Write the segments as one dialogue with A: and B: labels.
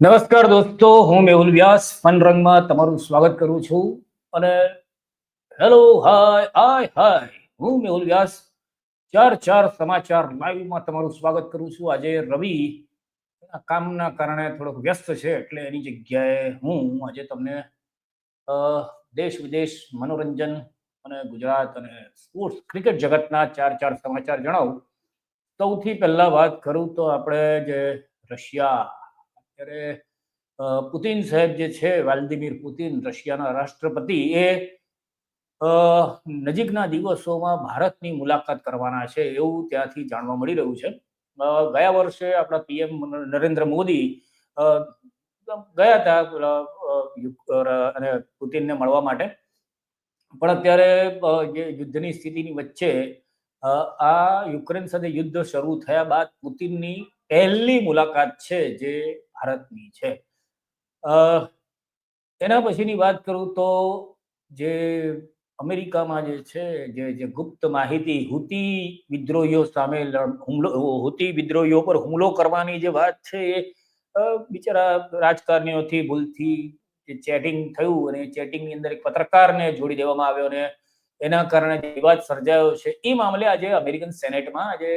A: નમસ્કાર દોસ્તો, હું મેહુલ વ્યાસ ફન રંગમાં તમારું સ્વાગત કરું છું. અને હેલો, હાય હાય હાય. હું મેહુલ વ્યાસ, ચાર ચાર સમાચાર લાઈવમાં તમારું સ્વાગત કરું છું. આજે રવિ કામના કારણે થોડોક વ્યસ્ત છે, એટલે એની જગ્યાએ હું, આજે તમને દેશ વિદેશ મનોરંજન અને ગુજરાત અને સ્પોર્ટ્સ, ક્રિકેટ જગતના ચાર ચાર સમાચાર જણાવું. સૌથી પહેલા વાત કરું તો આપણે જે રશિયા, અત્યારે પુતિન સાહેબ જે છે, વ્લાદિમીર પુતિન, રશિયાના રાષ્ટ્રપતિ, એ નજીકના દિવસોમાં ભારતની મુલાકાત કરવાના છે એવું ત્યાંથી જાણવા મળી રહ્યું છે. ગયા વર્ષે આપણા પીએમ નરેન્દ્ર મોદી ગયા હતા અને પુતિનને મળવા માટે. પણ અત્યારે જે યુદ્ધની સ્થિતિની વચ્ચે આ યુક્રેન સાથે યુદ્ધ શરૂ થયા બાદ પુતિનની પહેલી મુલાકાત છે જે ભારતની છે. એના પછીની વાત કરું તો જે અમેરિકામાં જે છે, જે જે ગુપ્ત માહિતી હુતી વિદ્રોહીઓ સામે હુમલો, હુતી વિદ્રોહીઓ પર હુમલો કરવાની જે વાત છે એ બિચારા રાજકારણીઓથી ભૂલથી જે ચેટિંગ થયું અને ચેટિંગની અંદર એક પત્રકારને જોડી દેવામાં આવ્યો અને એના કારણે વિવાદ સર્જાયો છે, એ મામલે આજે અમેરિકન સેનેટમાં આજે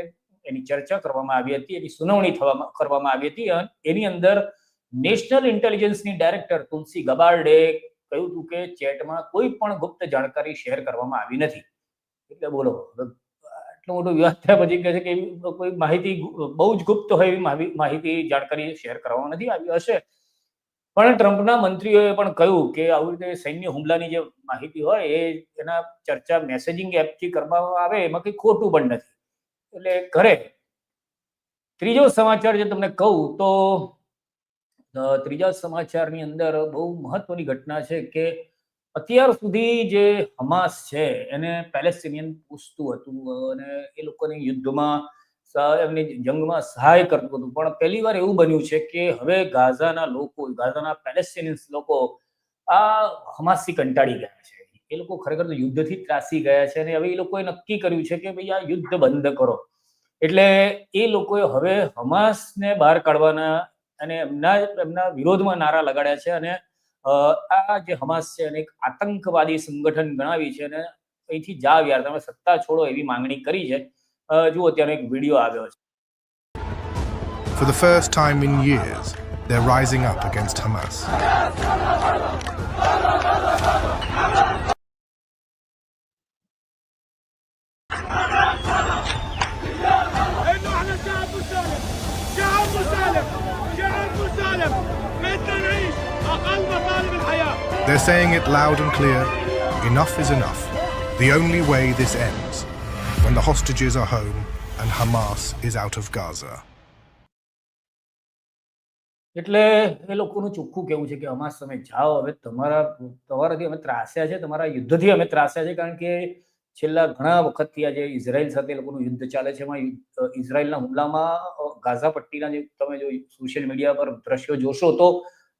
A: એની ચર્ચા કરવામાં આવી હતી, એની સુનાવણી થવામાં, કરવામાં આવી હતી. એની અંદર નેશનલ ઇન્ટેલિજન્સની ડાયરેક્ટર તુલસી ગબાર્ડે કહ્યું હતું કે ચેટમાં કોઈ પણ ગુપ્ત જાણકારી શેર કરવામાં આવી નથી. એટલે બોલો, આટલો મોટો વિવાદ થયા પછી કહે છે કે કોઈ માહિતી, બહુ જ ગુપ્ત હોય એવી માહિતી, જાણકારી શેર કરવામાં નથી આવી હશે. પણ ટ્રમ્પના મંત્રીઓએ પણ કહ્યું કે આવી રીતે સૈન્ય હુમલાની જે માહિતી હોય એ એના ચર્ચા મેસેજિંગ એપથી કરવામાં આવે, એમાં કંઈ ખોટું પણ નથી. એટલે કરે ત્રીજો સમાચાર જે તમને કહું તો ત્રીજા સમાચારની અંદર બહુ મહત્વની ઘટના છે કે અત્યાર સુધી જે હમાસ છે એને પેલેસ્ટિનિયન પૂછતું હતું અને એ લોકોની યુદ્ધમાં એમની જંગમાં સહાય કરતું હતું. પણ પહેલી વાર એવું બન્યું છે કે હવે ગાઝાના લોકો, ગાઝાના પેલેસ્ટિનિયન્સ લોકો આ હમાસથી કંટાળી ગયા છે. એ લોકો ખરેખર તો યુદ્ધથી ત્રાસી ગયા છે અને હવે એ લોકોએ નક્કી કર્યું છે કે ભાઈ આ યુદ્ધ બંધ કરો. એટલે એ લોકોએ હવે હમાસને બહાર કાઢવાના અને એમના એમના વિરોધમાં નારા લગાડ્યા છે અને આ જે હમાસ છે એને એક આતંકવાદી સંગઠન ગણાવી છે અને અહીંથી જાવ યાર તમે સત્તા છોડો એવી માંગણી કરી છે. એક આવ્યો છે
B: For the first time in years, they're rising up against Hamas. They're saying it loud and clear enough is enough. The only way this ends when the hostages are home, and Hamas is out of Gaza.
A: એટલે એ લોકોનું ચોખ્ખું કેવું છે કે અમાસ તમે જાઓ, હવે તમારા, તમારાથી અમે ત્રાસ્યા છે, તમારા યુદ્ધથી અમે ત્રાસ્યા છે, કારણ કે છેલ્લા ઘણા વખતથી આજે ઇઝરાયલ સાથે લોકોનું યુદ્ધ ચાલે છે, એમાં ઇઝરાયલના હુમલામાં ગાઝા પટ્ટીના જે તમે જો સોશિયલ મીડિયા પર દ્રશ્યો જોશો તો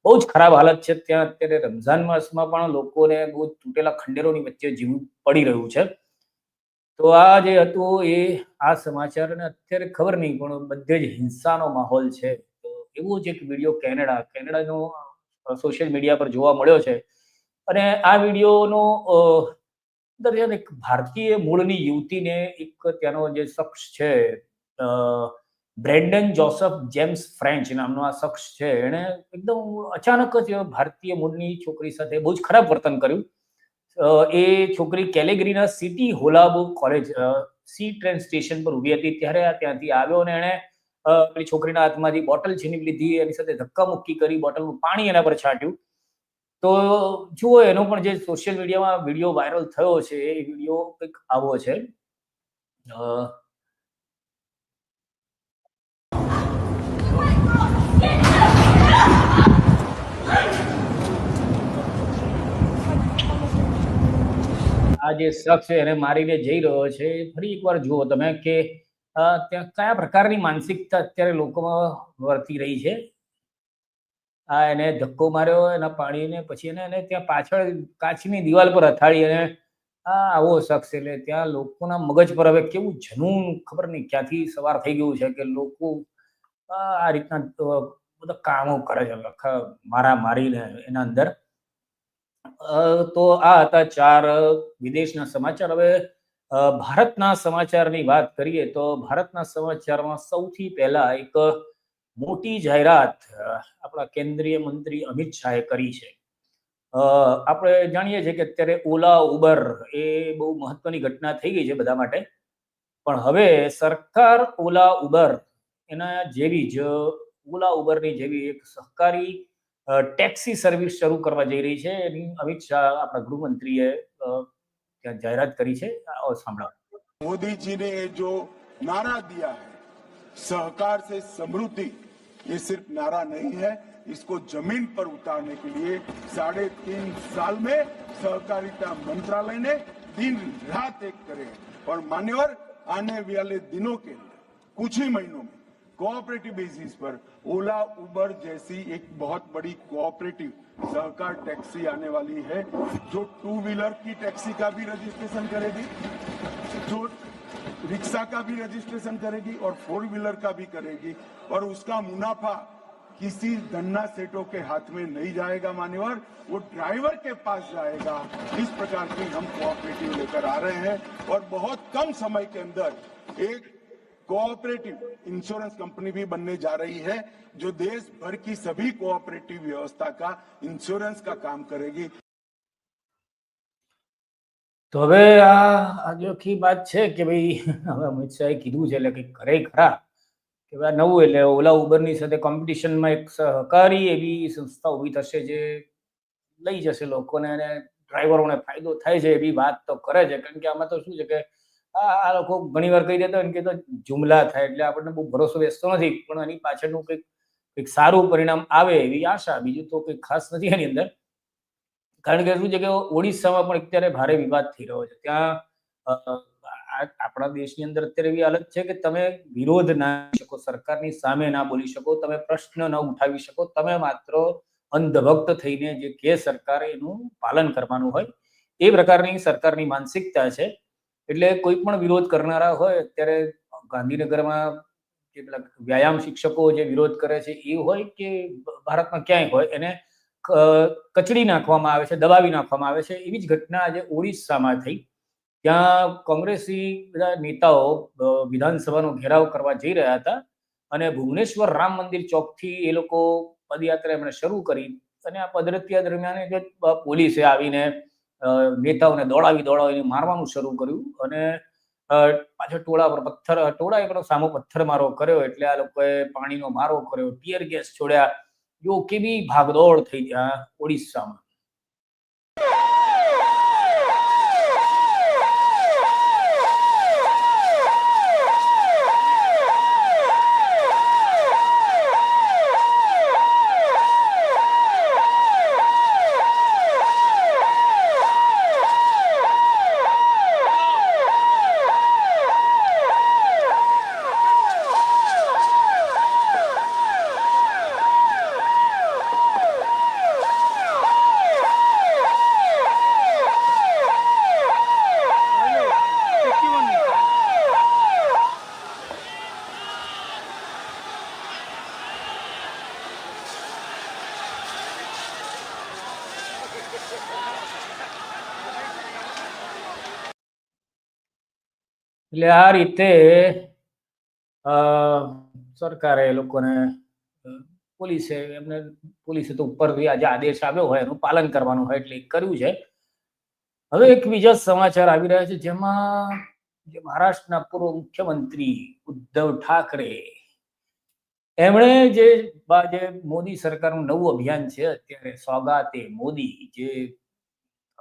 A: બહુ જ ખરાબ હાલત છે ત્યાં અત્યારે રમઝાન માસમાં પણ લોકોને બહુ તૂટેલા ખંડેરોની વચ્ચે જીવવું પડી રહ્યું છે તો આ જે હતું એ આ સમાચાર અને અત્યારે ખબર નહીં, પણ બધે જ હિંસાનો માહોલ છે. તો એવો જ એક વીડિયો કેનેડા, કેનેડાનો સોશિયલ મીડિયા પર જોવા મળ્યો છે. અને આ વિડીયોનો દરમિયાન એક ભારતીય મૂળની યુવતીને એક ત્યાંનો જે શખ્સ છે બ્રેન્ડન જોસફ જેમ્સ ફ્રેન્ચ નામનો આ શખ્સ છે. એણે એકદમ અચાનક જ ભારતીય મૂળની છોકરી સાથે બહુ જ ખરાબ વર્તન કર્યું. એ છોકરી કેલેગરીના સિટી હોલાબો કોલેજ સી ટ્રેન સ્ટેશન પર ઊભી હતી. ત્યારે ત્યાંથી આવ્યો અને એણે પેલી છોકરીના હાથમાંથી બોટલ છીનવી લીધી. એની સાથે ધક્કા મુક્કી કરી, બોટલનું પાણી એના પર છાંટ્યું. તો જુઓ, એનો પણ જે સોશિયલ મીડિયામાં વીડિયો વાયરલ થયો છે, એ વીડિયો કંઈક આવો છે. જે શખ્સ છે એને મારીને જઈ રહ્યો છે, ફરી એકવાર જુઓ તમે કે ત્યાં કયા પ્રકારની માનસિકતા અત્યારે લોકોમાં વર્તી રહી છે? આ એને ધક્કો માર્યો, એના પાણીને પછી એને એને ત્યાં પાછળ કાચની દિવાલ પર અથાડી અને આ આવો શખ્સ એટલે ત્યાં લોકોના મગજ પર હવે કેવું જનૂન ખબર નહીં ક્યાંથી સવાર થઈ ગયું છે કે લોકો આ રીતના બધા કામો કરે છે મારા મારીને એના અંદર. તો આ હતા ચાર વિદેશના સમાચાર. હવે ભારતના સમાચારની વાત કરીએ તો ભારતના સમાચારમાં સૌથી પહેલા એક મોટી જાહેરાત આપણા કેન્દ્રીય મંત્રી અમિત શાહે કરી છે. આપણે જાણીએ છીએ કે અત્યારે ઓલા, ઉબર એ બહુ મહત્વની ઘટના થઈ ગઈ છે બધા માટે. પણ હવે સરકાર ઓલા, ઉબર એના જેવી જ, ઓલા, ઉબરની જેવી એક સહકારી ટેક્સી સર્વિસ શરૂ કરવા જઈ રહી છે એની અમિત શાહ આપણા ગૃહમંત્રીએ અ, ત્યાં જાહેરાત કરી છે આવો સાંભળો
C: मोदी जी ने ये जो नारा दिया है सहकार से समृद्धि ये सिर्फ नारा नहीं है इसको जमीन पर उतारने के लिए साढ़े तीन साल में सहकारिता मंत्रालय ने दिन रात एक करे और मान्यवर आने वाले दिनों के अंदर कुछ ही महीनों में कोऑपरेटिव बेसिस पर ओला उबर जैसी एक बहुत बड़ी कोऑपरेटिव सहकार टैक्सी आने वाली है, जो टू व्हीलर की टैक्सी का भी रजिस्ट्रेशन करेगी, जो रिक्शा का भी रजिस्ट्रेशन करेगी और फोर व्हीलर का भी करेगी और उसका मुनाफा किसी धन्ना सेठों के हाथ में नहीं जाएगा, मान्यवर। वो ड्राइवर के पास जाएगा। इस प्रकार की हम कोऑपरेटिव लेकर आ रहे हैं और बहुत कम समय के अंदर एक कोऑपरेटिव इंश्योरेंस कंपनी भी बनने जा रही है जो देश भर की सभी कोऑपरेटिव व्यवस्था का इंश्योरेंस का काम करेगी
A: તો હવે આ આજોખી વાત છે કે ભાઈ હવે અમિત શાહે કીધું છે એટલે કંઈક કરે ખરા કે ભાઈ આ નવું એટલે ઓલા ઉબરની સાથે કોમ્પિટિશનમાં એક સહકારી એવી સંસ્થા ઊભી થશે જે લઈ જશે લોકોને અને ડ્રાઈવરોને ફાયદો થાય છે એવી વાત તો કરે છે કારણ કે આમાં તો શું છે કે આ લોકો ઘણી વાર કહી દેતા હોય કે તો જુમલા થાય એટલે આપણને બહુ ભરોસો બેસતો નથી. પણ એની પાછળનું કંઈક કંઈક સારું પરિણામ આવે એવી આશા. બીજું તો કંઈક ખાસ નથી એની અંદર. કારણ કે શું છે કે ઓડિશામાં પણ અત્યારે ભારે વિવાદ થઈ રહ્યો છે. ત્યાં આપણા દેશની અંદર અત્યારે એવી હાલત છે કે તમે વિરોધ ના શકો, સરકારની સામે ના બોલી શકો, તમે પ્રશ્ન ન ઉઠાવી શકો. તમે માત્ર અંધભક્ત થઈને જે કે સરકારે એનું પાલન કરવાનું હોય, એ પ્રકારની સરકારની માનસિકતા છે. એટલે કોઈ પણ વિરોધ કરનારા હોય, અત્યારે ગાંધીનગરમાં જે પેલા વ્યાયામ શિક્ષકો જે વિરોધ કરે છે, એ હોય કે ભારતમાં ક્યાંય હોય, એને કચડી નાખવામાં આવે છે, દબાવી નાખવામાં આવે છે, એવી જ ઘટના આજે ઓડિશામાં થઈ. ત્યાં કોંગ્રેસી બધા નેતાઓ વિધાનસભાનો ઘેરાવ કરવા જઈ રહ્યા હતા અને ભુવનેશ્વર રામ મંદિર ચોકથી એ લોકો પદયાત્રા એમણે શરૂ કરી અને આ પદયાત્રા દરમિયાન પોલીસે આવીને નેતાઓને દોડાવી દોડાવીને મારવાનું શરૂ કર્યું અને અ, પાછળ ટોળા પર પથ્થર ટોળાએ પણ સામો પથ્થર મારો કર્યો એટલે આ લોકોએ પાણીનો મારો કર્યો ટીયર ગેસ છોડ્યા. જો કેવી ભાગદોડ થઈ ગયા ઓડિશામાં. એટલે આ રીતે સરકારે લોકોને પોલીસે, એમને પોલીસે તો ઉપરથી આજે આદેશ આવ્યો હોય એનું પાલન કરવાનું હોય એટલે કર્યું છે. હવે એક બીજા સમાચાર આવી રહ્યા છે, જેમાં, જે મહારાષ્ટ્રના પૂર્વ મુખ્યમંત્રી ઉદ્ધવ ઠાકરે, એમણે જે જે મોદી સરકારનું નવું અભિયાન છે, અત્યારે સોગાતે મોદી, જે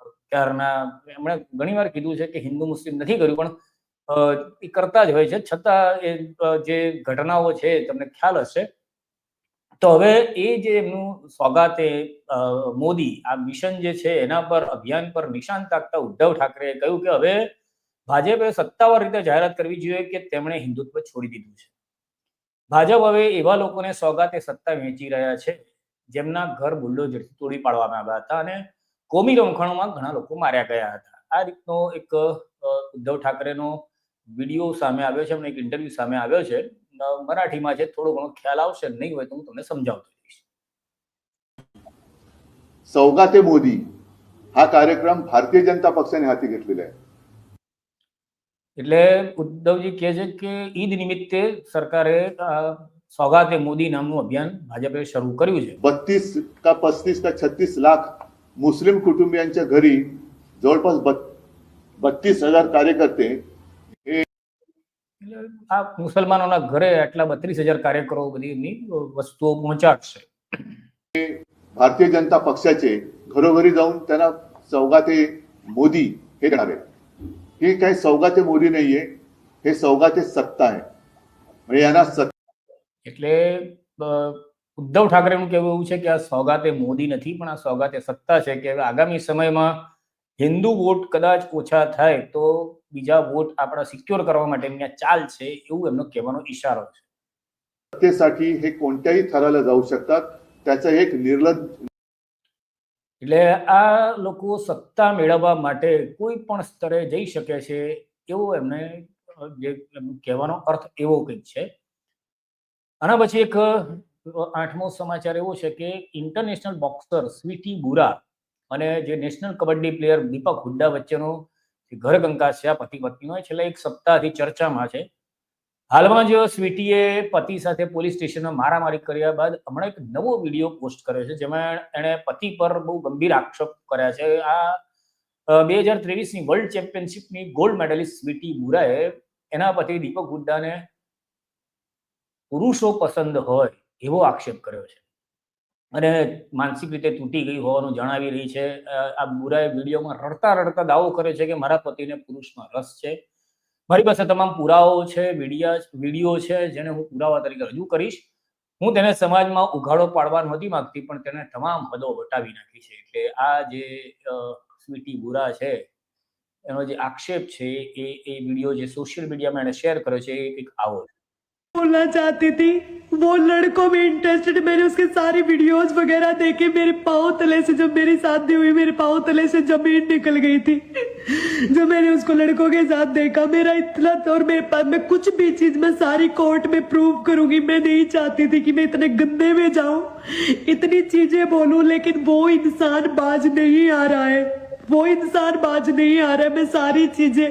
A: અત્યારના, એમણે ઘણીવાર કીધું છે કે હિન્દુ મુસ્લિમ નથી કર્યું, પણ એ કરતા જ હોય છે. છતાં એ જે ઘટનાઓ છે તમને ખ્યાલ હશે. તો હવે એ જે એમનું સોગાતે મોદી આ મિશન જે છે એના પર, અભિયાન પર નિશાન તાકતા ઉદ્ધવ ઠાકરેએ કહ્યું કે હવે ભાજપે સત્તાવાર રીતે જાહેરાત કરવી જોઈએ કે તેમણે હિન્દુત્વ છોડી દીધું છે. ભાજપ હવે એવા લોકોને સોગાતે સત્તા વેચી રહ્યા છે, જેમના ઘર બુલ્ડોઝરથી તોડી પાડવામાં આવ્યા હતા અને કોમી રમખાણોમાં ઘણા લોકો માર્યા ગયા હતા. આ રીતનો એક ઉદ્ધવ ઠાકરેનો વિડીયો સામે આવ્યો છે એમનો એક ઇન્ટરવ્યુ સામે આવ્યો છે અ, મરાઠીમાં છે થોડો ઘણો ખ્યાલ આવશે નહીં હોય તો હું તમને સમજાવતો જઈશ
D: सौगाते मोदी हा कार्यक्रम भारतीय जनता पक्षाने हाती घेतलेला आहे
A: એટલે ઉદ્ધવજી કહે છે કે ઈદ નિમિત્તે સરકારે અ, સોગાતે મોદી નામનું અભિયાન ભાજપે શરૂ કર્યું છે
D: बत्तीस का पस्तीस का छत्तीस लाख मुस्लिम कुटुंबियांच्या घरी जवळपास बत्तीस हजार कार्यकर्ते
A: એટલે આ મુસલમાનોના ઘરે આટલા બત્રીસ હજાર કાર્યકરો બધી એમની વસ્તુઓ પહોંચાડશે
D: भारतीय जनता पक्षाचे घरोघरी जाऊन त्यांना सौगाते मोदी हे म्हणावे हे काही सौगाते मोदी नाहीये हे सौगाते सत्ता आहे म्हणजे यांना सत्ता
A: એટલે અ, ઉદ્ધવ ઠાકરેનું કહેવું એવું છે કે આ સોગાતે મોદી નથી પણ આ સોગાતે સત્તા છે કે હવે આગામી સમયમાં હિન્દુ વોટ કદાચ ઓછા થાય તો બીજા વોટ આપણા સિક્યોર કરવા માટે એમની આ ચાલ છે એવું એમનો કહેવાનો ઈશારો છે
D: सत्तेसाठी हे कोणत्याही थराला जाऊ शकतात त्याचा एक निर्लज
A: એટલે આ લોકો સત્તા મેળવવા માટે કોઈ પણ સ્તરે જઈ શકે છે એવો એમને અ, જે એમનો કહેવાનો અર્થ એવો કંઈક છે આના પછી એક અ, આઠમો સમાચાર એવો છે કે ઇન્ટરનેશનલ બોક્સર સ્વીટી બુરા અને જે નેશનલ કબડ્ડી પ્લેયર દીપક હુડ્ડા વચ્ચેનો જે ઘર કંકાસ છે, આ પતિ પત્નીનો છેલ્લા એક સપ્તાહથી ચર્ચામાં છે. હાલમાં જ સ્વીટીએ પતિ સાથે પોલીસ સ્ટેશનમાં મારામારી કર્યા બાદ હમણાં એક નવો વીડિયો પોસ્ટ કર્યો છે, જેમાં એણે પતિ પર બહુ ગંભીર આક્ષેપ કર્યા છે. આ બે હજાર ત્રેવીસની વર્લ્ડ ચેમ્પિયનશિપની ગોલ્ડ મેડલિસ્ટ સ્વીટી બુરાએ એના પતિ દીપક હુડ્ડાને પુરુષો પસંદ હોય એવો આક્ષેપ કર્યો છે. અને માનસિક રીતે તૂટી ગઈ હોવાનું જણાવી રહી છે. આ બુરાએ વિડીયોમાં રડતા રડતા દાવો કરે છે કે મારા પતિને પુરુષમાં રસ છે. મારી પાસે તમામ પુરાવો છે, વિડીયા, વીડિયો છે, જેને હું પુરાવા તરીકે રજૂ કરીશ. હું તેને સમાજમાં ઉઘાડો પાડવા નહોતી માંગતી, પણ તેને તમામ હદો વટાવી નાખી છે. એટલે આ જે સ્વીટી બુરા છે, એનો જે આક્ષેપ છે, એ એ વીડિયો જે સોશિયલ મીડિયામાં એને શેર કર્યો છે, એ કંઈક આવો છે.
E: बोलना चाहती थी। वो लड़कों में इंटरेस्टेड मैंने उसके सारी वीडियोस वगैरह देखे। मेरे पाँव तले से जब मेरी शादी हुई, मेरे पाँव तले से ज़मीन निकल गई थी। जब मैंने उसको लड़कों के साथ देखा, मेरा इतना और मेरे पास, मैं कुछ भी चीज़ मैं सारी कोर्ट में प्रूव करूँगी। मैं नहीं चाहती थी कि मैं इतने गंदे में जाऊँ। इतनी चीज़ें बोलूँ, लेकिन वो इंसान बाज नहीं आ रहा है। वो इंसान बाज नहीं आ रहा है। मैं सारी चीज़ें,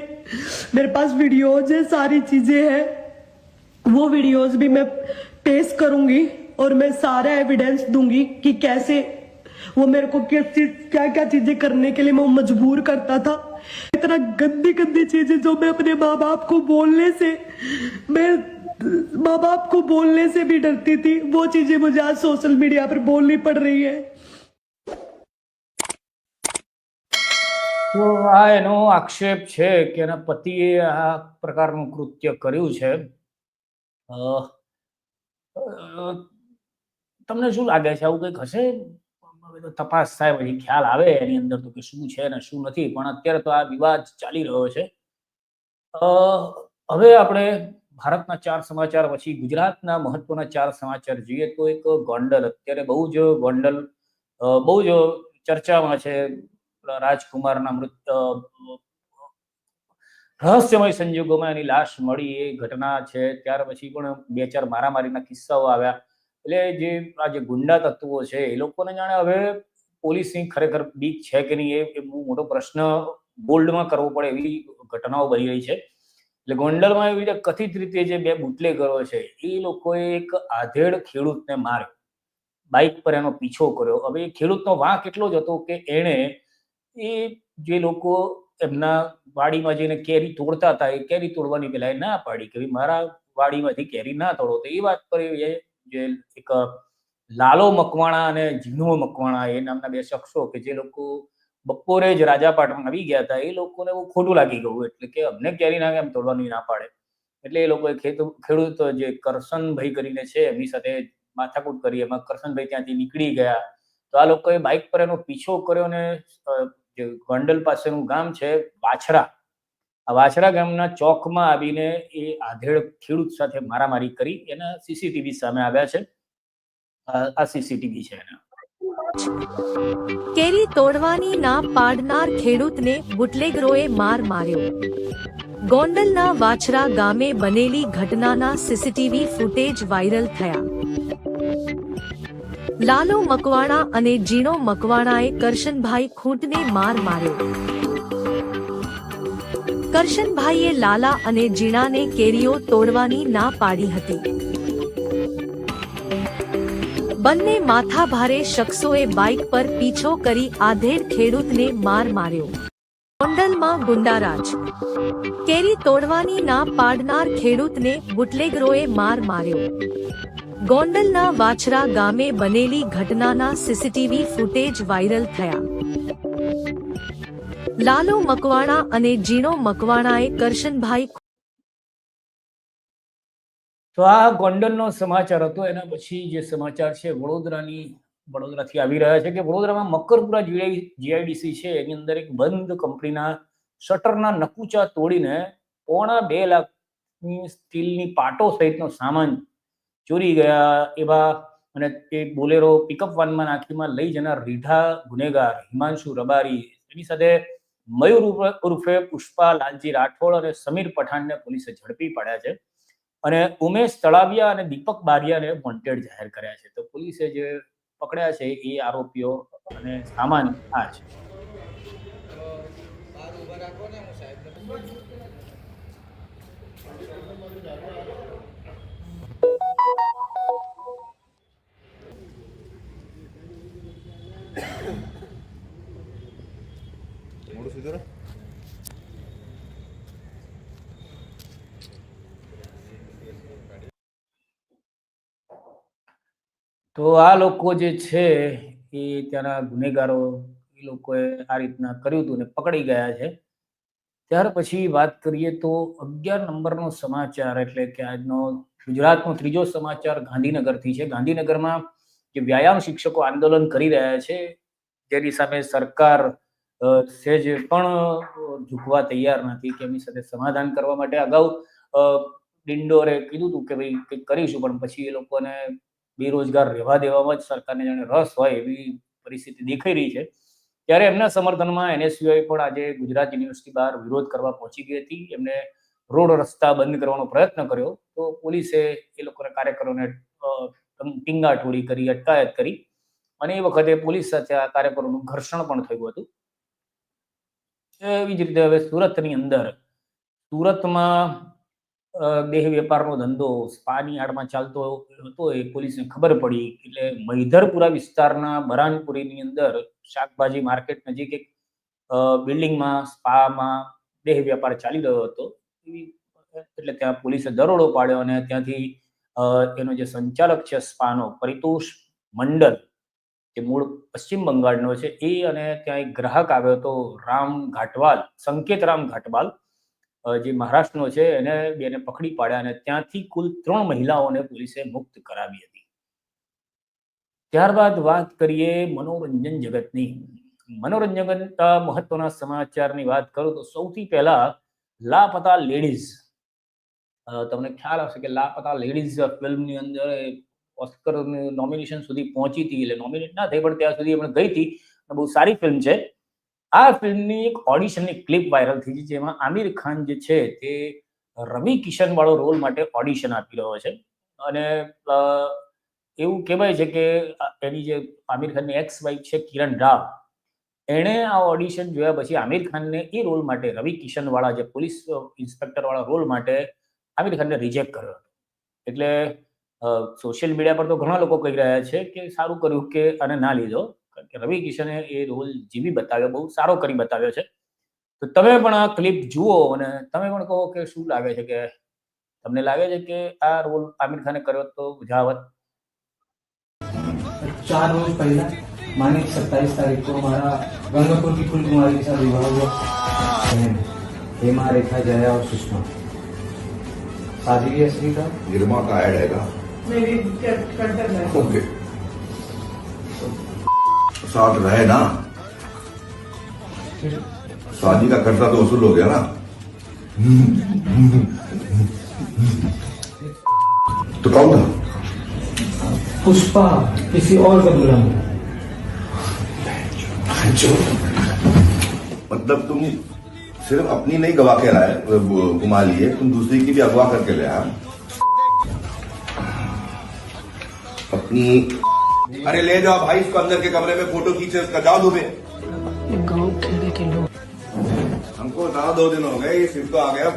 E: मेरे पास वीडियोज़ है, सारी चीज़ें हैं। वो वीडियोस भी मैं पेश करूंगी और मैं सारा एविडेंस दूंगी कि कैसे वो मेरे को किस चीज क्या क्या चीजें करने के लिए मैं मजबूर करता था इतना गंदी गंदी चीजें जो मैं अपने माँ बाप को बोलने से मैं माँ बाप को बोलने से भी डरती थी वो चीजें मुझे आज सोशल मीडिया पर बोलनी पड़ रही है
A: તો આ એનો આક્ષેપ છે કે એના પતિએ આ પ્રકારનું કૃત્ય કર્યું છે અ, અ, તમને શું લાગે છે? આવું કંઈક હશે? તપાસ થાય પછી ખ્યાલ આવે એની અંદર તો કે શું છે ને શું નથી, પણ અત્યારે તો આ વિવાદ ચાલી રહ્યો છે. હવે આપણે ભારતના ચાર સમાચાર, પછી ગુજરાતના મહત્વના ચાર સમાચાર જોઈએ તો એક ગોંડલ. અત્યારે બહુ જ ગોંડલ બહુ જ ચર્ચામાં છે. રાજકુમારના મૃત રહસ્યમય સંજોગોમાં એની લાશ મળી, એ ઘટના છે. ત્યાર પછી પણ બે ચાર મારામારીના કિસ્સાઓ આવ્યા. એટલે જે આ જે ગુંડા તત્વો છે, એ લોકોને જાણે હવે પોલીસની ખરેખર બીક છે કે નહીં, એ મોટો પ્રશ્ન બોલ્ડમાં કરવો પડે એવી ઘટનાઓ બની રહી છે. એટલે ગોંડલમાં એવી રીતે કથિત રીતે જે બે બુટલેગરો છે, એ લોકોએ એક આધેડ ખેડૂતને માર્યો. બાઇક પર એનો પીછો કર્યો. હવે એ ખેડૂતનો વાંક એટલો જ હતો કે એણે એ જે લોકો એમના વાડીમાં જઈને કેરી તોડતા હતા એ કેરી તોડવાની પેલા એ ના પાડી કે મારા વાડીમાંથી કેરી ના તોડો. તો એ વાત પર એ જે એક લાલો મકવાણા અને જીનો મકવાણા એ નામના બે શખ્સો કે જે લોકો બપોરે જ રાજાપાટમાં આવી ગયા હતા એ લોકોને બહુ ખોટું લાગી ગયું. એટલે કે અમને કેરી ના કેમ તોડવાની ના પાડે? એટલે એ લોકોએ ખેડૂત જે કરશનભાઈ કરીને છે એમની સાથે માથાકૂટ કરી એમાં કરશનભાઈ ત્યાંથી નીકળી ગયા. તો આ લોકોએ બાઇક પર એનો પીછો કર્યો અ, ગોંડલ પાસેનું ગામ છે, વાછરા. આ વાછરા ગામના ચોકમાં આવીને એ આધેડ ખેડૂત સાથે મારામારી કરી, એના સીસીટીવી સામે આવ્યા છે. આ સીસીટીવી છે એના.
F: કેરી તોડવાની ના પાડનાર ખેડૂતને બુટલેગરોએ માર માર્યો. ગોંડલના વાછરા ગામે બનેલી ઘટનાના સીસીટીવી ફૂટેજ વાયરલ થયા. લાલો મકવાણા અને જીણો મકવાણાએ કરશનભાઈ ખૂંટને માર માર્યો. કરશનભાઈએ લાલા અને જીણાને કેરીઓ તોડવાની ના પાડી હતી. બંને માથાભારે શખ્સોએ બાઇક પર પીછો કરી આધેડ ખેડૂતને માર માર્યો. ગોંડલમાં ગુંડારાજ. કેરી તોડવાની ના પાડનાર ખેડૂતને બુટલેગરોએ માર માર્યો. ગોંડલના વાછરા ગામે બનેલી ઘટનાના સીસીટીવી ફૂટેજ વાયરલ થયા. લાલો મકવાણા અને જીણો મકવાણાએ કરશનભાઈ
A: તો આ ગોંડલનો સમાચાર હતો. એના પછી જે સમાચાર છે, વડોદરાની વડોદરાથી આવી રહ્યા છે કે વડોદરામાં મકરપુરા જીઆઈડીસી છે. એની અંદર એક બંધ કંપનીના શટરના નકુચા તોડીને પોણા બે લાખની સ્ટીલની પાટો સહિતનો સામાન ચોરી ગયા, એવા અને એ બોલેરો પિકઅપ વાનમાં નાખીમાં લઈ જનાર રીઢા ગુનેગાર હિમાંશુ રબારી. એની સાથે મયુર ઉર્ફે- પુષ્પા, લાલજી રાઠોડ અને સમીર પઠાણને પોલીસે ઝડપી પાડ્યા છે અને ઉમેશ તળાવિયા અને દીપક બારિયાને વોન્ટેડ જાહેર કર્યા છે. તો પોલીસે જે પકડ્યા છે એ આરોપીઓ અને સામાન આ છે. તો આ લોકો જે છે, એ ત્યાંના ગુનેગારો, એ લોકોએ આ રીતના કર્યું હતું ને પકડી ગયા છે. ત્યાર પછી વાત કરીએ તો અગિયાર નંબરનો સમાચાર, એટલે કે આજનો ગુજરાતનો ત્રીજો સમાચાર ગાંધીનગરથી છે. ગાંધીનગરમાં જે વ્યાયામ શિક્ષકો આંદોલન કરી રહ્યા છે જેની સામે સરકાર અ, સહેજ પણ ઝૂકવા તૈયાર નથી કે એમની સાથે સમાધાન કરવા માટે અગાઉ ડિન્ડોરે કીધું હતું કે ભાઈ કંઈક કરીશું પણ પછી એ લોકોને બેરોજગાર રહેવા દેવામાં જ સરકારને જાણે રસ હોય એવી પરિસ્થિતિ દેખાઈ રહી છે. ત્યારે એમના સમર્થનમાં એનએસયુઆઈ પણ આજે ગુજરાત યુનિવર્સિટી બહાર વિરોધ કરવા પહોંચી ગઈ હતી. એમને રોડ રસ્તા બંધ કરવાનો પ્રયત્ન કર્યો. તો પોલીસે એ લોકોના કાર્યકરોને ટીંગાટોળી કરી, અટકાયત કરી અને એ વખતે પોલીસ સાથે આ કાર્યકરોનું ઘર્ષણ પણ થયું હતું. એવી જ રીતે હવે સુરતની અંદર, સુરતમાં દેહ વેપારનો ધંધો સ્પાની આડમાં ચાલતો હતો એ પોલીસને ખબર પડી એટલે મૈધરપુરા વિસ્તારના બરાનપુરીની અંદર શાકભાજી માર્કેટ નજીક એક બિલ્ડિંગમાં, સ્પામાં દેહ વેપાર ચાલી રહ્યો હતો. એટલે ત્યાં પોલીસે દરોડો પાડ્યો અને ત્યાંથી એનો જે સંચાલક છે સ્પાનો, પરિતોષ મંડલ, જે મૂળ પશ્ચિમ બંગાળનો છે, એ અને ત્યાં એક ગ્રાહક આવ્યો હતો, રામ ઘાટવાલ, સંકેત રામ ઘાટવાલ જે મહારાષ્ટ્રનો છે, એને બેને પકડી પાડ્યા અને ત્યાંથી કુલ ત્રણ મહિલાઓને પોલીસે મુક્ત કરાવી હતી. ત્યારબાદ વાત કરીએ મનોરંજન જગતની. મનોરંજન મહત્વના સમાચારની વાત કરું તો સૌથી પહેલા લાપતા લેડીઝ. તમને ખ્યાલ હશે કે લાપતા લેડીઝ ફિલ્મની અંદર ઓસ્કર નોમિનેશન સુધી પહોંચી હતી. એટલે નોમિનેટ ના થઈ પણ ત્યાં સુધી એમણે ગઈ હતી. બહુ સારી ફિલ્મ છે. આ ફિલ્મની એક ઓડિશનની ક્લિપ વાયરલ થઈ છે. જેમાં આમિર ખાન જે છે તે રવિ કિશન વાળો રોલ માટે ઓડિશન આપી રહ્યો છે. અને એવું કહેવાય છે કે એની જે આમિર ખાનની એક્સ વાઇફ છે કિરણ રાવ, એણે આ ઓડિશન જોયા પછી આમિર ખાનને એ રોલ માટે રવિ કિશન વાળા જે પોલીસ ઇન્સ્પેક્ટર વાળા રોલ માટે આમિર ખાનને રિજેક્ટ કર્યો હતો એટલે સોશિયલ મીડિયા પર તો ઘણા લોકો કહી રહ્યા છે કે સારું કર્યું કે આને ના લીધો કારણ કે રવિ કિશને એ રોલ જીવી બતાવ્યો બહુ સારો કરી બતાવ્યો છે તો તમે પણ આ ક્લિપ જુઓ અને તમે પણ કહો કે શું લાગે છે કે તમને લાગે છે કે આ રોલ આમિર ખાને કર્યો તો મજા આવત
G: चार रोज पहले माने सत्ताईस तारीख को हमारा गंगापुर की कुल कुमारी के साथ विवाह हुआ बहन हेमा रेखा जया और सुषमा शादी की असली था।
H: निर्मा का ऐड हैगा
E: मेरी कंटर है?
H: ओके। साथ रहे ना। शादी का खर्चा तो वसूल हो गया ना। तो कौन था?
G: पुष्पा किसी और का दुल्हन
H: मतलब तुम सिर्फ़ अपनी नहीं गवा के लाए घुमा लिए। तुम दूसरी की भी अगवा करके ले आया अपनी अरे ले जाओ भाई इसको अंदर के कमरे में फ़ोटो खींचे उसका जाओ दुबे हमको ना दो दिन हो गए ये सिर्फ़ तो आ गया।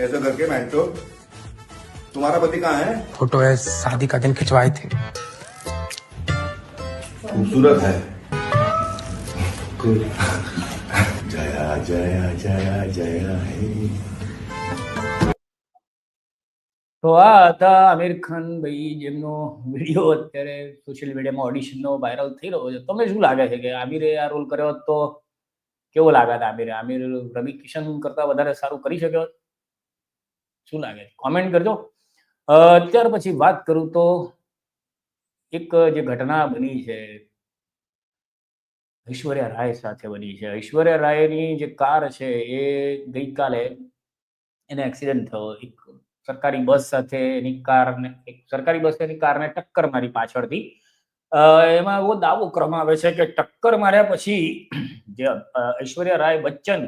H: ऐसे करके मैं तो तुम्हारा पति कहाँ है?
I: फ़ोटो है शादी का दिन खिंचवाए थे।
H: खूबसूरत है। જય જય જય
A: તો આ હતા આમિર ખાન ભાઈ, જેમનો વીડિયો અત્યારે સોશિયલ મીડિયામાં ઓડિશનનો વાયરલ થઈ રહ્યો છે. તમને શું લાગે છે કે આમિરે આ રોલ કર્યો તો કેવો લાગે હતા આમિરે? આમિર રવિ કિશન કરતા વધારે સારું કરી શક્યો શું લાગે? કોમેન્ટ કરજો. અત્યાર પછી વાત કરું તો એક જે ઘટના બની છે ઐશ્વર્યા રાય સાથે બની છે. ઐશ્વર્યા રાયની જે કાર છે એ ગઈકાલે એને એક્સિડન્ટ થયો. એક સરકારી બસ સાથે એની કારને, એક સરકારી બસ એની કારને ટક્કર મારી પાછળથી. એમાં એવો દાવો કરવામાં આવે છે કે ટક્કર માર્યા પછી જે ઐશ્વર્યા રાય બચ્ચન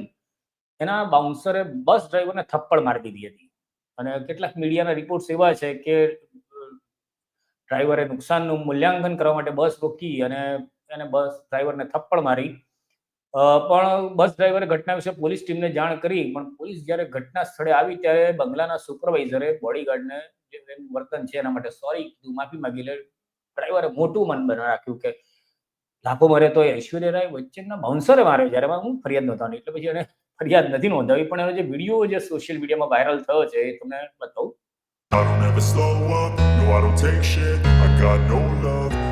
A: એના બાઉન્સરે બસ ડ્રાઈવરને થપ્પડ મારી દીધી હતી. અને કેટલાક મીડિયાના રિપોર્ટ્સ એવા છે કે ડ્રાઈવરે નુકસાનનું મૂલ્યાંકન કરવા માટે બસ રોકી અને એને બસ ડ્રાઈવરને થપ્પડ મારી. પણ બસ ડ્રાઈવરે ઘટના વિશે પોલીસ ટીમને જાણ કરી પણ પોલીસ જ્યારે ઘટના સ્થળે આવી ત્યારે બંગલાના સુપરવાઇઝરે બોડીગાર્ડને જે વર્તન છે એના માટે સોરી કીધું. માફી માંગી લે. ડ્રાઈવરે મોટું મન બના રાખ્યું કે લાભો મરે તો ઐશ્વર્ય રાય વચ્ચેના બાઉન્સરે મારે જ્યારે હું ફરિયાદ નોંધાવી એટલે પછી એને ફરિયાદ નથી નોંધાવી. પણ એનો જે વીડિયો જે સોશિયલ મીડિયામાં વાયરલ થયો છે એ તમને બતાવું.
J: I don't ever slow up, no I don't take shit. I got no love.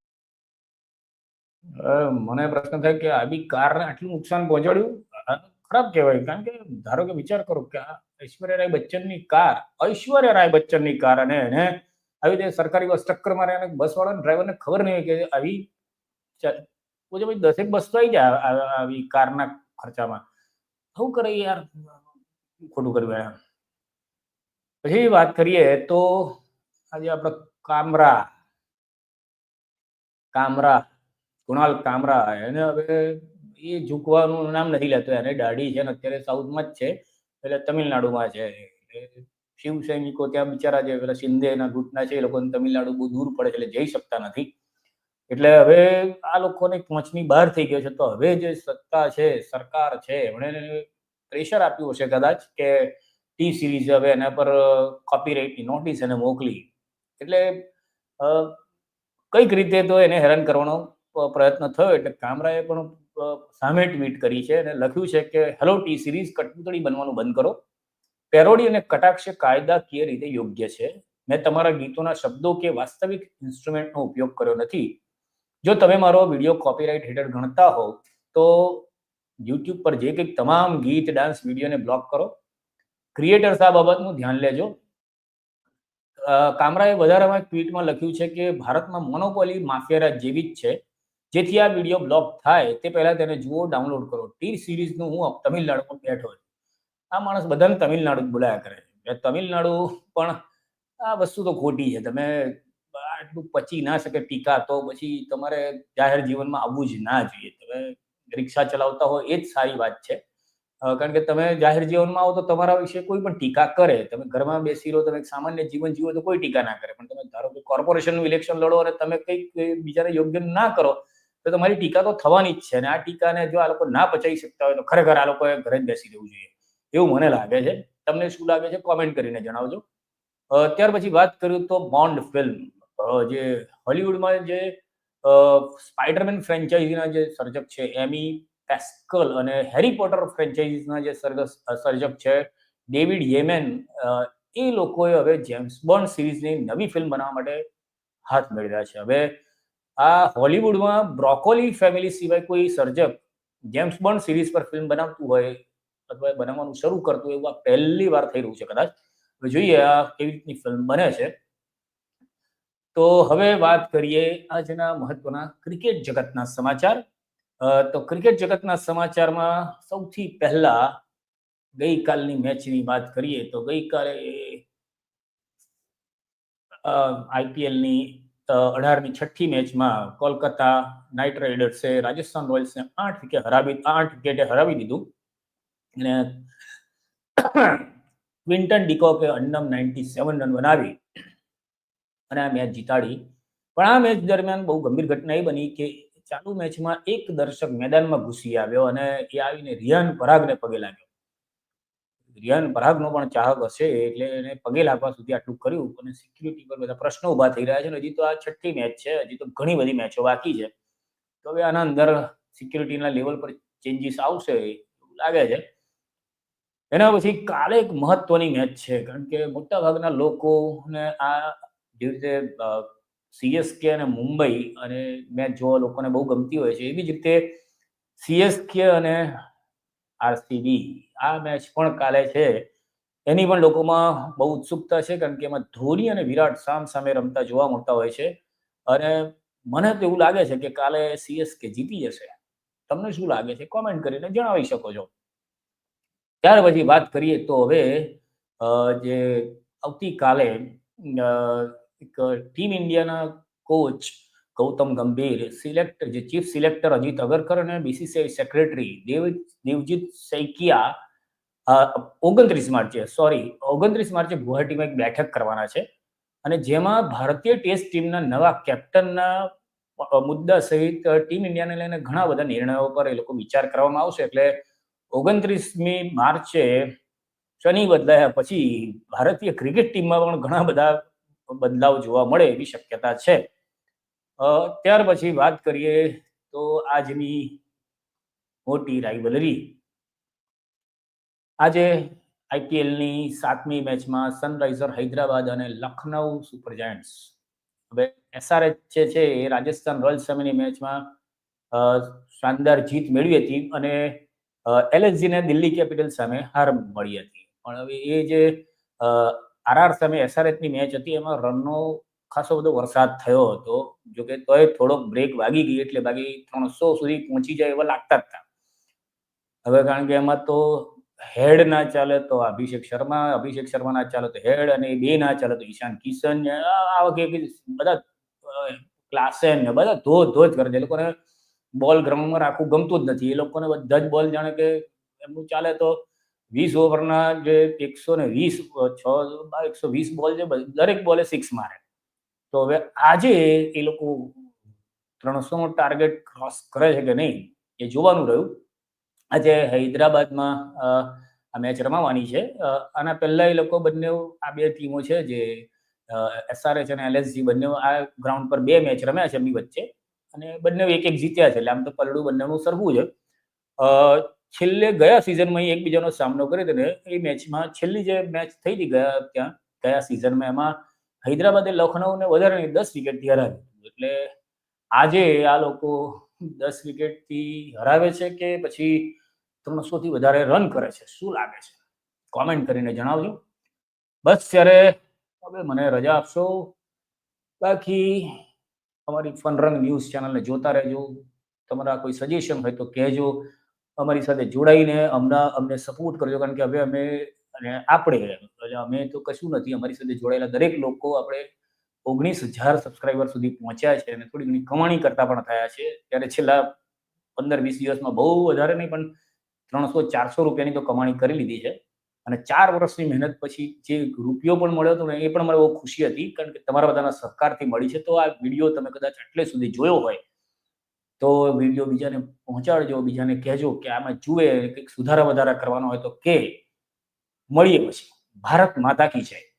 A: મને પ્રશ્ન થાય કે આવી કારને આટલું નુકસાન પહોંચાડ્યું? ખરાબ કહેવાય, કારણ કે ધારો કે વિચાર કરો કે આ ઐશ્વર્યા રાય બચ્ચનની કાર, ઐશ્વર્યા રાય બચ્ચનની કાર અને એને આવી રીતે સરકારી બસ ટક્કર મારે અને બસ વાળા ડ્રાઈવરને ખબર નહીં કે આવી પૂછે ભાઈ દસેક બસ તો આવી જાય આવી કારના ખર્ચામાં. શું કરે યાર? ખોટું કર્યું પછી વાત કરીએ તો આજે આપણે કામરા કામરા કુણાલ કામરા એને હવે એ ઝૂકવાનું નામ નથી લેતો, એને દાઢી છે ને અત્યારે સાઉથમાં જ છે, એટલે તમિલનાડુમાં છે. શિવ સૈનિકો ત્યાં બિચારા જે પેલા શિંદેના ગુટના છે, એ લોકોને તમિલનાડુ બહુ દૂર પડે છે, એટલે જઈ શકતા નથી. એટલે હવે આ લોકોને પહોંચની બહાર થઈ ગયો છે, તો હવે જે સત્તા છે, સરકાર છે, એમણે પ્રેશર આપ્યું હશે કદાચ કે ટી સિરીઝ હવે એના પર કોપીરાઇટની નોટિસ એને મોકલી. એટલે કંઈક રીતે તો એને હેરાન કરવાનો પ્રયત્ન થયો એટલે કામરાએ પણ સામે ટ્વીટ કરી છે અને લખ્યું છે કે હેલો ટી સિરીઝ કટપુતળી બનવાનું બંધ કરો. પેરોડી અને કટાક્ષ કાયદાકીય રીતે યોગ્ય છે. મેં તમારા ગીતોના શબ્દો કે વાસ્તવિક ઇન્સ્ટ્રુમેન્ટનો ઉપયોગ કર્યો નથી. જો તમે મારો વીડિયો કોપીરાઇટ હેઠળ ગણતા હોવ, તો યુટ્યુબ પર જે કંઈક તમામ ગીત, ડાન્સ, વિડીયોને બ્લોક કરો. ક્રિએટર્સ આ બાબતનું ધ્યાન લેજો. કામરાએ વધારામાં ટ્વીટમાં લખ્યું છે કે, ભારતમાં મોનોપોલી માફિયારાજ જેવી જ છે. જેથી આ વીડિયો બ્લોક થાય, તે પહેલા તેને જુઓ ડાઉનલોડ કરો. ટી સિરીઝનું હું તમિલનાડુમાં બેઠો છું. આ માણસ બધાને તમિલનાડુ બોલાયા કરે છે. તમિલનાડુ પણ આ વસ્તુ તો ખોટી છે. તમે આટલું પચી ના શકે ટીકા તો પછી તમારે જાહેર જીવનમાં આવવું જ ના જોઈએ. તમે રિક્ષા ચલાવતા હોય એ જ સારી વાત છે. કારણ કે તમે જાહેર જીવનમાં આવો તો તમારા વિશે કોઈ પણ ટીકા કરે. તમે ઘરમાં બેસી રહો, તમે સામાન્ય જીવન જીવો તો કોઈ ટીકા ના કરે. પણ તમે ધારો કે કોર્પોરેશનનું ઇલેક્શન લડો અને તમે કંઈક બીજાને યોગ્ય ના કરો તો તમારી ટીકા તો થવાની જ છે અને આ ટીકાને જો આ લોકો ના પચાવી શકતા હોય તો ખરેખર આ લોકોએ ઘરે જ બેસી દેવું જોઈએ. એવું મને લાગે છે. તમને શું લાગે છે? કોમેન્ટ કરીને જણાવજો. ત્યાર પછી વાત કરું તો બોન્ડ ફિલ્મ જે હોલિવૂડમાં જે સ્પાઈડરમેન ફ્રેન્ચાઇઝીના જે સર્જક છે, એમી પેસ્કલ અને હેરી પોટર ફ્રેન્ચાઇઝીના જે સર્જક છે ડેવિડ યેમેન એ લોકોએ હવે જેમ્સ બોન્ડ સિરીઝની નવી ફિલ્મ બનાવવા માટે હાથ મેળવ્યા છે. હવે આ હોલિવૂડમાં બ્રોકોલી ફેમિલી સિવાય કોઈ સર્જક જેમ્સ બોન્ડ સિરીઝ પર ફિલ્મ બનાવતું હોય અથવા બનાવવાનું શરૂ કરતું હોય એવું આ પહેલી વાર થઈ રહ્યું છે કદાચ. હવે જોઈએ આ કેવી રીતની ફિલ્મ બને છે. તો હવે વાત કરીએ આજના મહત્વના ક્રિકેટ જગતના સમાચાર. તો ક્રિકેટ જગતના સમાચારમાં સૌથી પહેલા ગઈકાલની મેચની વાત કરીએ તો ગઈકાલે આઈપીએલની અઢારની છઠ્ઠી મેચમાં કોલકાતા નાઇટ રાઇડર્સે રાજસ્થાન રોયલ્સને આઠ વિકેટ હરાવી, આઠ વિકેટે હરાવી દીધું. અને ક્વિન્ટન ડિકોકે અન્નમ નાઇન્ટી સેવન રન બનાવી અને આ મેચ જીતાડી. પણ આ મેચ દરમિયાન બહુ ગંભીર ઘટના એ બની કે ચાલુ મેચમાં એક દર્શક મેદાનમાં ઘૂસી આવ્યો અને એ આવીને રિયાન પરાગને પગે લાગ્યો. રિયાન પરાગનો પણ ચાહક હશે એટલે એને પગે લાગવા સુધી આટલું કર્યું અને સિક્યુરિટી પર બધા પ્રશ્નો ઊભા થઈ રહ્યા છે હજી તો આ છઠ્ઠી મેચ છે, હજી તો ઘણી બધી મેચો બાકી છે. તો હવે આના અંદર સિક્યુરિટીના લેવલ પર ચેન્જીસ આવશે એવું લાગે છે. એના પછી કાલે એક મહત્વની મેચ છે, કારણ કે મોટા ભાગના લોકોને આ જે રીતે સીએસકે અને મુંબઈ અને મેચ જોવા લોકોને બહુ ગમતી હોય છે, એવી જ રીતે સીએસકે અને આરસીબી આ મેચ પણ કાલે છે. એની પણ લોકોમાં બહુ ઉત્સુકતા છે કારણ કે એમાં ધોની અને વિરાટ સામ સામે રમતા જોવા મળતા હોય છે. અને મને તો એવું લાગે છે કે કાલે સીએસકે જીતી જશે. તમને શું લાગે છે? કોમેન્ટ કરીને જણાવી શકો છો. ત્યાર પછી વાત કરીએ તો હવે જે આવતીકાલે એક ટીમ ઇન્ડિયાના કોચ ગૌતમ ગંભીર સિલેક્ટર જે ચીફ સિલેક્ટર અજીત અગરકર અને બીસીસીઆઈ સેક્રેટરી દેવ દેવજીત સૈકિયા ઓગણત્રીસ માર્ચે સોરી ઓગણત્રીસ માર્ચે ગુવાહાટીમાં એક બેઠક કરવાના છે. અને જેમાં ભારતીય ટેસ્ટ ટીમના નવા કેપ્ટનના મુદ્દા સહિત ટીમ ઇન્ડિયાને લઈને ઘણા બધા નિર્ણયો પર એ લોકો વિચાર કરવામાં આવશે. એટલે ઓગણત્રીસમી માર્ચે શનિ બદલાયા પછી ભારતીય ક્રિકેટ ટીમમાં પણ ઘણા બધા બદલાવ જોવા મળે એવી શક્યતા છે. ત્યાર પછી વાત કરીએ તો આજની મોટી રાઇવલરી આજે આઈપીએલની સાતમી મેચમાં સનરાઈઝર હૈદરાબાદ અને લખનઉ સુપર જાયન્ટ્સ હવે એસઆરએચ જે છે એ રાજસ્થાન રોયલ્સ સામેની મેચમાં શાનદાર જીત મેળવી હતી અને એલએસજીને દિલ્હી કેપિટલ સામે હાર મળી હતી. પણ હવે એ જે આરઆર સામે એસઆરએચની મેચ હતી, એમાં રનનો ખાસો બધો વરસાદ થયો હતો. જો કે તોય થોડોક બ્રેક વાગી ગઈ એટલે બાકી ત્રણસો સુધી પહોંચી જાય એવા લાગતા જ હતા. હવે કારણ કે એમાં તો હેડ ના ચાલે તો અભિષેક શર્મા અભિષેક શર્મા ના ચાલે તો હેડ અને બે ના ચાલે તો ઈશાન કિશન આ વખતે બધા ક્લાસેન ને બધા ધોધ ધોધ કરે છે. એ લોકોને બોલ ગ્રાઉન્ડમાં રાખવું ગમતું જ નથી. એ લોકોને બધા જ બોલ જાણે કે એમનું ચાલે તો વીસ ઓવરના જે એકસો ને વીસ છ એકસો વીસ બોલ છે દરેક બોલે સિક્સ મારે. તો હવે આજે એ લોકો ત્રણસો નો ટાર્ગેટ ક્રોસ કરે છે કે નહીં એ જોવાનું રહ્યું. આજે હૈદરાબાદમાં આ મેચ રમાવાની છે. આના પહેલા એ લોકો બંને, આ બે ટીમો છે જે એસઆરએચ અને એલએસજી બંને આ ગ્રાઉન્ડ પર બે મેચ રમ્યા છે એમની વચ્ચે. અને બંને એક એક જીત્યા છે. એટલે આમ તો પલડું બંનેનું સરખું છે. છેલ્લે ગયા સિઝનમાં એકબીજાનો સામનો કર્યો હતો ને એ મેચમાં છેલ્લી જે મેચ થઈ હતી ગયા ત્યાં ગયા સિઝનમાં એમાં હૈદરાબાદે લખનૌને વધારે દસ વિકેટથી હરાવી એટલે આજે આ લોકો દસ વિકેટથી હરાવે છે કે પછી ત્રણસોથી વધારે રન કરે છે? શું લાગે છે? કોમેન્ટ કરીને જણાવજો. બસ ત્યારે હવે મને રજા આપશો. બાકી અમારી ફનરંગ ન્યૂઝ ચેનલને જોતા રહેજો. તમારા કોઈ સજેશન હોય તો કહેજો. અમારી સાથે જોડાઈને અમને અમને સપોર્ટ કરજો. કારણ કે હવે અમે અને આપણે એટલે અમે તો કશું નથી, અમારી સાથે જોડાયેલા દરેક લોકો આપણે ઓગણીસ હજાર સબસ્ક્રાઈબર સુધી પહોંચ્યા છે અને થોડી ઘણી કમાણી કરતા પણ થયા છે. ત્યારે છેલ્લા પંદર વીસ દિવસમાં બહુ વધારે નહીં, પણ ત્રણસો ચારસો રૂપિયાની તો કમાણી કરી લીધી છે. અને ચાર વર્ષની મહેનત પછી જે રૂપિયો પણ મળ્યો હતો ને, એ પણ મને બહુ ખુશી હતી, કારણ કે તમારા બધાના સહકારથી મળી છે. તો આ વીડિયો તમે કદાચ એટલે સુધી જોયો હોય, તો વીડિયો બીજાને પહોંચાડજો, બીજાને કહેજો કે આમાં જુએ, કંઈક સુધારા વધારા કરવાનો હોય તો કે. મળીએ પછી. ભારત માતા કી જય.